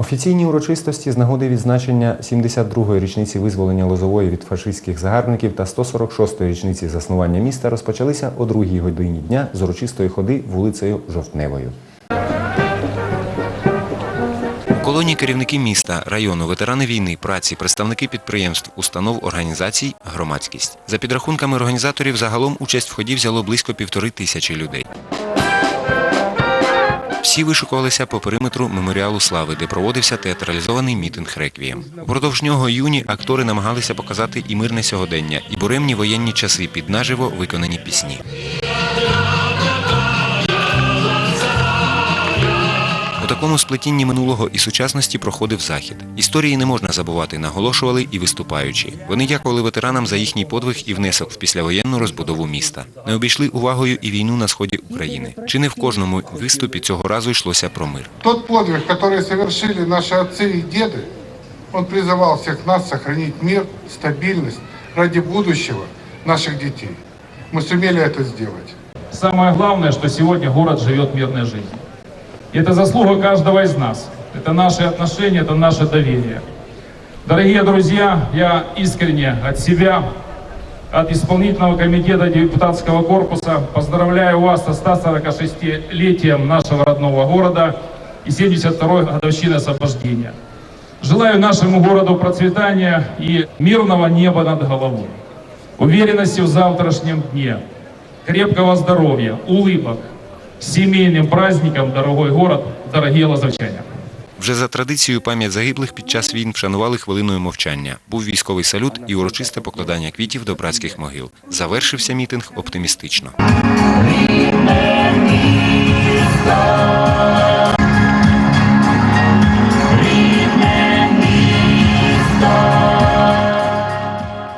Офіційні урочистості з нагоди відзначення 72-ї річниці визволення Лозової від фашистських загарбників та 146-ї річниці заснування міста розпочалися о 2 годині дня з урочистої ходи вулицею Жовтневою. У колонії керівники міста, району, ветерани війни, праці, представники підприємств, установ, організацій, громадськість. За підрахунками організаторів, загалом участь в ході взяло близько півтори тисячі людей. Всі вишукувалися по периметру меморіалу слави, де проводився театралізований мітинг реквієм. Упродовж нього юні актори намагалися показати і мирне сьогодення, і буремні воєнні часи під наживо виконані пісні. такому сплетінні минулого і сучасності проходив захід. Історії не можна забувати, наголошували і виступаючі. Вони дякували ветеранам за їхній подвиг і внесок в післявоєнну розбудову міста. Не обійшли увагою і війну на сході України. Чи не в кожному виступі цього разу йшлося про мир. Тот подвиг, который совершили наши отцы и деды, он призывал всех нас сохранить мир, стабильность ради будущего наших детей. Мы сумели это сделать. Самое главное, что сегодня город живет мирной жизнью. И это заслуга каждого из нас. Это наши отношения, это наше доверие. Дорогие друзья, я искренне от себя, от исполнительного комитета депутатского корпуса поздравляю вас со 146-летием нашего родного города и 72-й годовщины освобождения. Желаю нашему городу процветания и мирного неба над головой, уверенности в завтрашнем дне, крепкого здоровья, улыбок, семейным праздником, дорогой город, дорогие лазовчане. Вже за традицією пам'ять загиблих під час війн вшанували хвилиною мовчання. Був військовий салют і урочисте покладання квітів до братських могил. Завершився мітинг оптимістично.